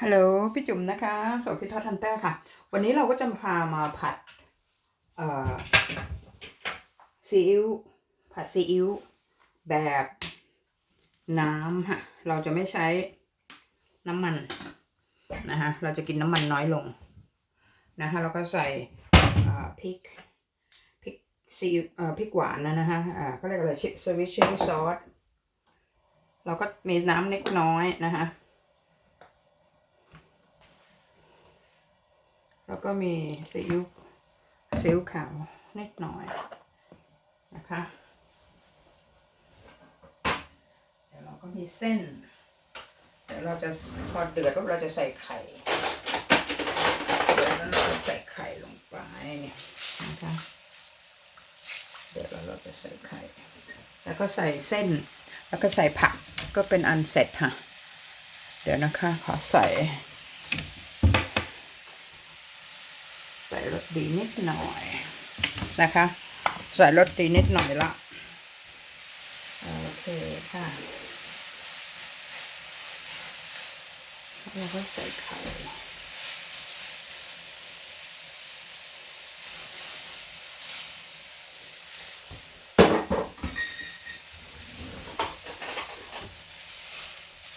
ฮัลโหลพี่จุ๋มนะคะโสพิทอทันเตอร์ค่ะ วันนี้เราก็จะพามาผัดเอ่อซีอิ๊วผัดซีอิ๊วแบบน้ำค่ะเราจะไม่ใช้น้ำมันนะคะเราจะกินน้ำมันน้อยลงนะคะแล้วก็ใส่เอ่อพริกพริกซีอิ๊วเอ่อพริกหวานนะนะคะอ่าก็เรียกอะไรชิสวิชชิลซอสเราก็มีน้ำเล็กน้อยนะคะ แล้วก็มีซีอิ๊วซีอิ๊วขาวนิดหน่อยนะคะเดี๋ยวเราก็มีเส้นเดี๋ยวเราจะพอเดือดปุ๊บเราจะใส่ไข่เดี๋ยวแล้วเราจะใส่ไข่ลงไปนะคะเดี๋ยวเราเราจะใส่ไข่ แล้วก็ใส่เส้น แล้วก็ใส่ผักก็เป็นอันเสร็จค่ะ เดี๋ยวนะคะขอใส่ ใส่รส ดีนิดหน่อยนะคะ ใส่รสดีนิดหน่อยละโอเคค่ะแล้วก็ใส่ไข่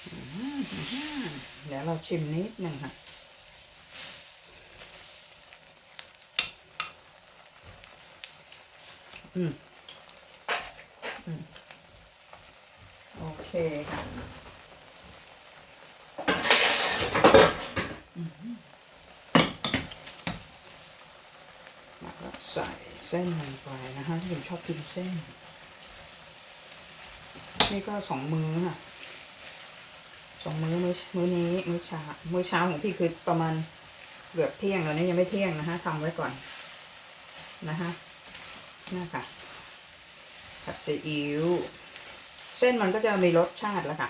อืมเดี๋ยวเราชิมนิดหนึ่งค่ะ อืมโอเคค่ะแล้วก็ใส่เส้นลงไปนะคะที่ผมชอบกินเส้น นี่ก็สองมื้อค่ะสองมื้อมื้อมื้อนี้มื้อเช้ามื้อเช้าของพี่คือประมาณเกือบเที่ยงแล้วนี่ยังไม่เที่ยงนะคะทำไว้ก่อนนะคะ นี่ค่ะผัดซีอิ๊วเส้นมันก็จะมีรสชาติแล้วค่ะ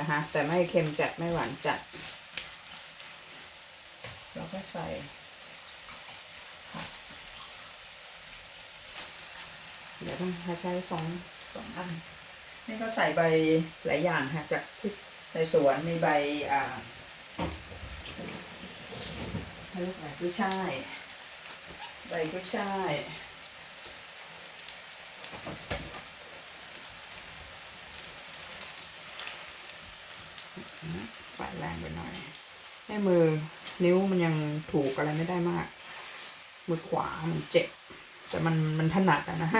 นะคะแต่ไม่เค็มจัดไม่หวานจัด เราก็ใส่เดี๋ยวต้องใช้สองสองอัน นี่ก็ใส่ใบหลายอย่างค่ะจากที่ในสวนมีใบอ่าเขาเรียกอะไรกุ้ยช่าย ใบกุ้ยช่าย ไฟแรงไปหน่อย ให้มือนิ้วมันยังถูกอะไรไม่ได้มาก มือขวามันเจ็บ แต่มันมันถนัดอะนะ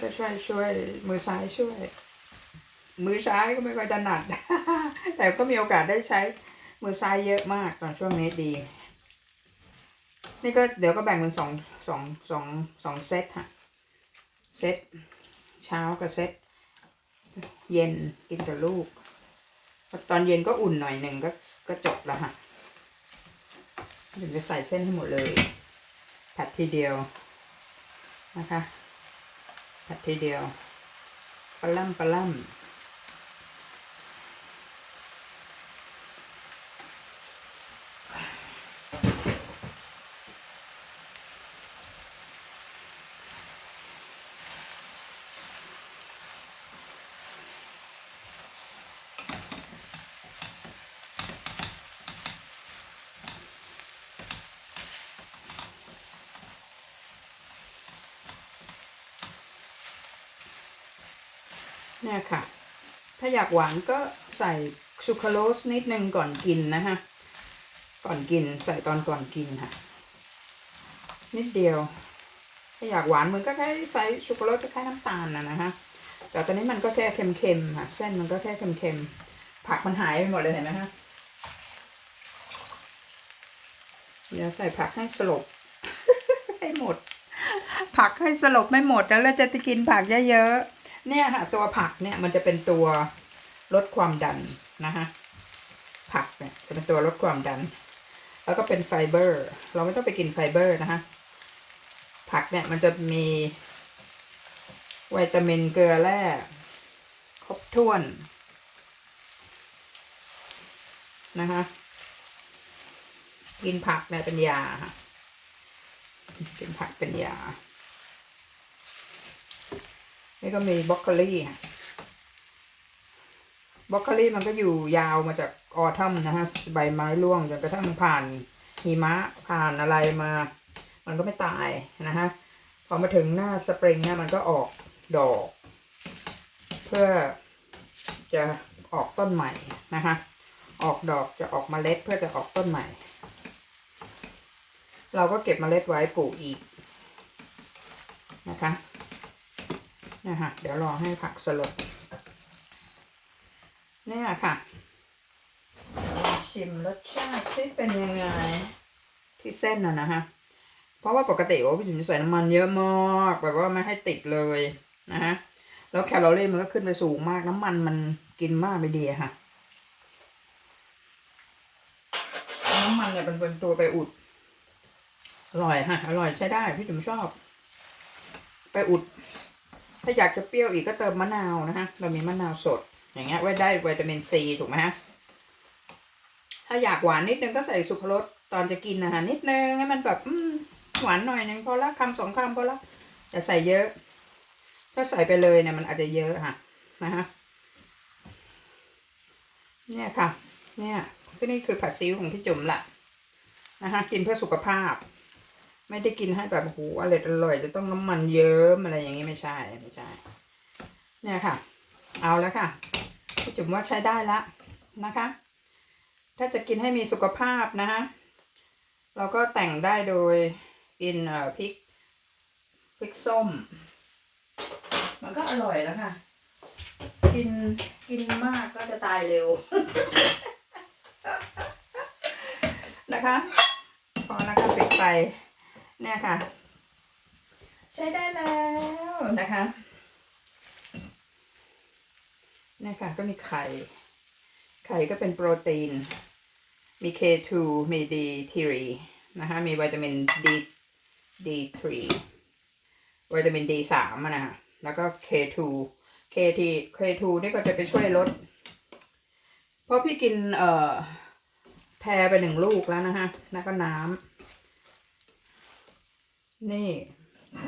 ก็ช่วยช่วย มือซ้ายช่วย มือซ้ายก็ไม่ค่อยถนัด แต่ก็มีโอกาสได้ใช้ มือซ้ายเยอะมากตอนช่วงนี้ดี นี่ก็เดี๋ยวก็แบ่งเป็นสองสองสองสองเซตค่ะ เซตเช้ากับเซต เย็นกินกับลูก ตอนเย็นก็อุ่นหน่อยหนึ่งก็ก็จบแล้วค่ะเดี๋ยวจะใส่เส้นให้หมดเลย ผัดทีเดียวนะคะ ผัดทีเดียวปลาล่ำปลาล่ำ เนี่ยค่ะ ถ้าอยากหวานก็ใส่ซูคราโรสนิดนึงก่อนกินนะคะก่อนกินใส่ตอนก่อนกินค่ะ นิดเดียว ถ้าอยากหวานมันก็แค่ใส่ชูโกโรสก็แค่น้ำตาลนะนะคะแต่ตอนนี้มันก็แค่เค็มๆค่ะ เส้นมันก็แค่เค็มๆผักมันหายไปหมดเลยเห็นไหมคะเดี๋ยวใส่ผักให้สลบให้หมด ผักให้สลบไม่หมดแล้วเราจะกินผักเยอะๆ เนี่ยค่ะ ตัวผักเนี่ยมันจะเป็นตัวลดความดันนะคะผักเนี่ยจะเป็นตัวลดความดัน แล้วก็เป็นไฟเบอร์ เราไม่ต้องไปกินไฟเบอร์นะคะผักเนี่ยมันจะมีวิตามินเกลือแร่ครบถ้วนนะคะกินผักเนี่ยเป็นยาค่ะกินผักเป็นยา นี่ก็มีบรอกโคลีค่ะบรอกโคลีมันก็อยู่ยาวมาจากออทัมนะฮะใบไม้ร่วงจนกระทั่งผ่านหิมะผ่านอะไรมา มันก็ไม่ตายนะฮะพอมาถึงหน้าสปริงเนี่ยมันก็ออกดอก เพื่อจะออกต้นใหม่นะคะออกดอกจะออกเมล็ดเพื่อจะออกต้นใหม่ เราก็เก็บเมล็ดไว้ปลูกอีกนะคะ นะคะเดี๋ยวรอให้ผักสลดเนี่ยค่ะชิมรสชาติซิเป็นยังไงที่เส้นน่ะนะฮะเพราะว่าปกติว่าพี่ถึงใส่น้ำมันเยอะมากแบบว่าไม่ให้ติดเลยนะฮะแล้วแคลอรี่มันก็ขึ้นไปสูงมากน้ำมันมันกินมากไม่ดีค่ะน้ำมันเนี่ยเป็นเป็นตัวไปอุดอร่อยฮะอร่อยใช้ได้พี่จุ๋มชอบ ไปอุด ถ้าอยากจะเปรี้ยวอีกก็เติมมะนาวนะฮะ เรามีมะนาวสด อย่างเงี้ยไว้ได้วิตามินซีถูกไหมฮะ ถ้าอยากหวานนิดนึงก็ใส่สุกรสตอนจะกินนะฮะนิดนึงให้มันแบบอืหวานหน่อยนึงพอละคำสองคำพอละอย่าใส่เยอะ ถ้าใส่ไปเลยเนี่ยมันอาจจะเยอะค่ะนะฮะเนี่ยค่ะ เนี่ยก็นี่คือผัดซีอิ๊วของพี่จุ๋มละนะคะกินเพื่อสุขภาพ ไม่ได้กินให้แบบโอ้โหอร่อยอร่อยจะต้องน้ำมันเยิ้มอะไรอย่างนี้ไม่ใช่ไม่ใช่ เนี่ยค่ะ เอาแล้วค่ะพี่จุ๋มว่าใช้ได้ละนะคะ ถ้าจะกินให้มีสุขภาพนะฮะเราก็แต่งได้โดยกินเอ่อพริกพริกส้ม มันก็อร่อยแล้วค่ะ กินกินมากก็จะตายเร็ว นะคะ พอนะคะปิดไฟ เนี่ยค่ะ ใช้ได้แล้วนะคะเนี่ยค่ะก็มีไข่ ไข่ก็เป็นโปรตีน มี K2 มี D3 นะคะ มีวิตามิน D D3 วิตามิน D3 อะนะคะแล้วก็ K2 KT K2 นี่ก็จะไปช่วยลด เพราะพี่กินเอ่อแพรไปหนึ่งลูกแล้วนะฮะแล้วก็น้ำ นี่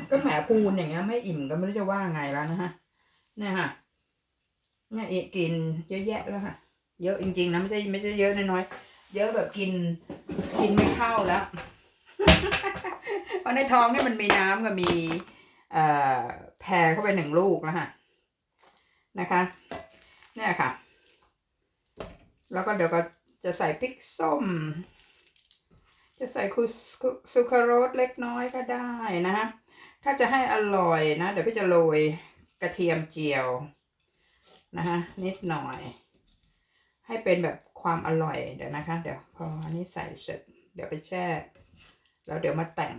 ก็แหมพูนอย่างเงี้ย ไม่อิ่มก็ไม่รู้จะว่าไงแล้วนะฮะเนี่ยค่ะเนี่ยอีกกินเยอะแยะแล้วค่ะ เยอะจริงๆนะไม่ใช่ไม่ใช่เยอะน้อยๆเยอะแบบกินกินไม่เข้าแล้วเพราะในท้องเนี่ยมันมีน้ำกับมี เอ่อแพรเข้าไปหนึ่งลูกแล้วค่ะนะคะ เนี่ยค่ะ แล้วก็เดี๋ยวก็จะใส่พริกส้ม จะใส่คุสคุซูครารสเล็กน้อยก็ได้นะฮะถ้าจะให้อร่อยนะ เดี๋ยวพี่จะโรยกระเทียมเจียวนะคะนิดหน่อย ให้เป็นแบบความอร่อยเดี๋ยวนะคะ เดี๋ยวพออันนี้ใส่เสร็จ เดี๋ยวไปแช่แล้วเดี๋ยวมาแต่ง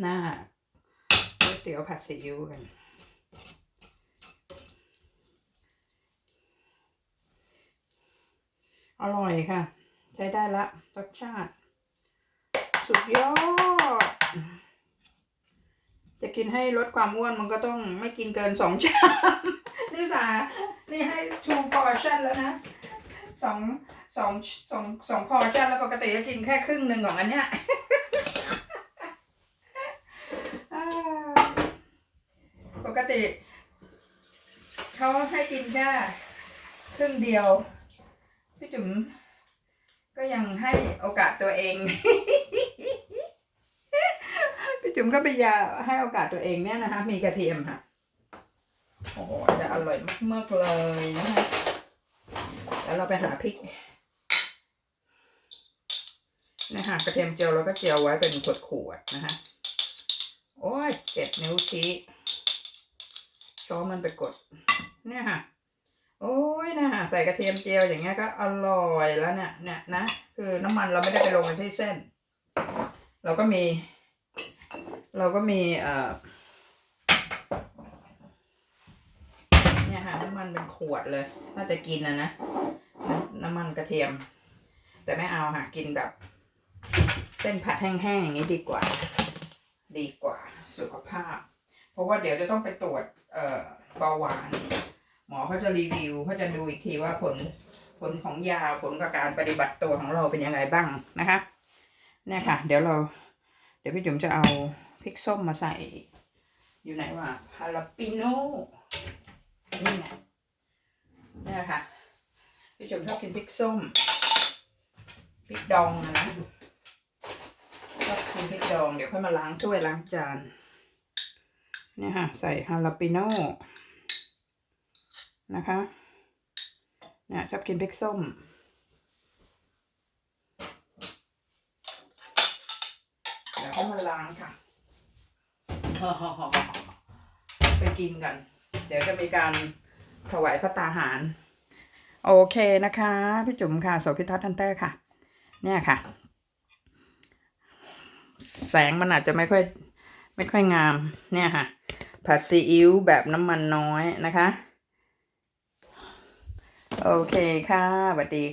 หน้าก๋วยเตี๋ยวผัดซีอิ๊วกันอร่อยค่ะ ใช้ได้ละรสชาติ สุดยอด จะกินให้ลดความอ้วนมันก็ต้องไม่กินเกินสองชามนี่สา นี่ให้ชูพอร์ชั่นแล้วนะสองสองสองสองพอร์ชั่นแล้วปกติก็กินแค่ครึ่งหนึ่งของอันเนี้ยปกติเขาให้กินแค่ครึ่งเดียว พี่จุ๋มก็ยังให้โอกาสตัวเอง พี่จุ๋มก็พยายามให้โอกาสตัวเองเนี่ยนะคะ มีกระเทียมค่ะโอ้โหจะอร่อยมากๆเลยนะคะแล้วเราไปหาพริกนะคะกระเทียมเจียวเราก็เจียวไว้เป็นขวดๆนะคะโอ้ยเจ็บนิ้วชี้ช้อนมันไปกด เนี่ยค่ะ โอ้ยนะฮะใส่กระเทียมเจียวอย่างเงี้ยก็อร่อยแล้วเนี่ยเนี่ยนะ คือน้ำมันเราไม่ได้ไปลงไปที่เส้น เราก็มี เราก็มีเอ่อเนี่ยค่ะน้ำมันเป็นขวดเลย ถ้าจะกินนะนะ น้ำมันกระเทียม แต่ไม่เอาค่ะ กินแบบ เส้นผัดแห้งๆอย่างนี้ดีกว่า ดีกว่าสุขภาพ เพราะว่าเดี๋ยวจะต้องไปตรวจเอ่อเบาหวาน หมอเขาจะรีวิวเขาจะดูอีกทีว่าผลผลของยาผลกับการปฏิบัติตัวของเราเป็นยังไงบ้างนะคะเนี่ยค่ะ เดี๋ยวเรา เดี๋ยวพี่จุ๋มจะเอาพริกส้มมาใส่ อยู่ไหนวะฮาลาปิโน่นี่ไงนี่ค่ะ พี่จุ๋มชอบกินพริกส้ม พริกดองนะนะชอบกินพริกดอง เดี๋ยวค่อยมาล้างถ้วยล้างจานเนี่ยค่ะ ใส่ฮาลาปิโน่นะคะเนี่ยชอบกินพริกส้ม เดี๋ยวมาล้างค่ะไปกินกัน เดี๋ยวจะมีการถวายพระตาหาร โอเคนะคะ พี่จุ๋มค่ะโสพิทัศน์ทันเตอร์ค่ะ เนี่ยค่ะ แสงมันอาจจะไม่ค่อย ไม่ค่อยงาม เนี่ยค่ะ ผัดซีอิ๊วแบบน้ำมันน้อยนะคะ โอเคค่ะสวัสดี